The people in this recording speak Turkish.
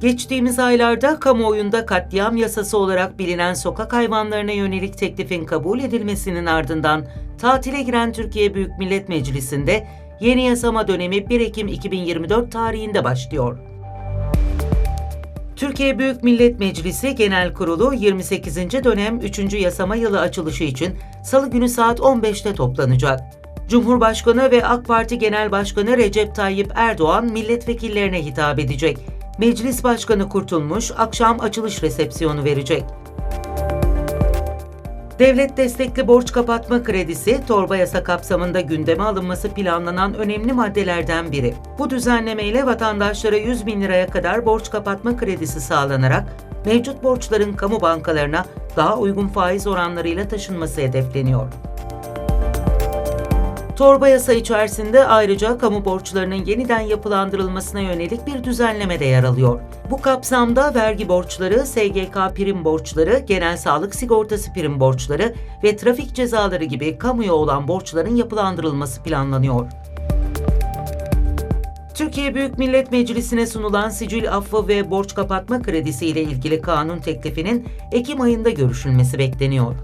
Geçtiğimiz aylarda kamuoyunda katliam yasası olarak bilinen sokak hayvanlarına yönelik teklifin kabul edilmesinin ardından tatile giren Türkiye Büyük Millet Meclisi'nde yeni yasama dönemi 1 Ekim 2024 tarihinde başlıyor. Türkiye Büyük Millet Meclisi Genel Kurulu 28. dönem 3. yasama yılı açılışı için Salı günü saat 15'te toplanacak. Cumhurbaşkanı ve AK Parti Genel Başkanı Recep Tayyip Erdoğan milletvekillerine hitap edecek. Meclis Başkanı Kurtulmuş akşam açılış resepsiyonu verecek. Devlet destekli borç kapatma kredisi torba yasa kapsamında gündeme alınması planlanan önemli maddelerden biri. Bu düzenlemeyle vatandaşlara 100 bin liraya kadar borç kapatma kredisi sağlanarak mevcut borçların kamu bankalarına daha uygun faiz oranlarıyla taşınması hedefleniyor. Torba yasa içerisinde ayrıca kamu borçlarının yeniden yapılandırılmasına yönelik bir düzenleme de yer alıyor. Bu kapsamda vergi borçları, SGK prim borçları, genel sağlık sigortası prim borçları ve trafik cezaları gibi kamuya olan borçların yapılandırılması planlanıyor. Türkiye Büyük Millet Meclisi'ne sunulan sicil affı ve borç kapatma kredisi ile ilgili kanun teklifinin Ekim ayında görüşülmesi bekleniyor.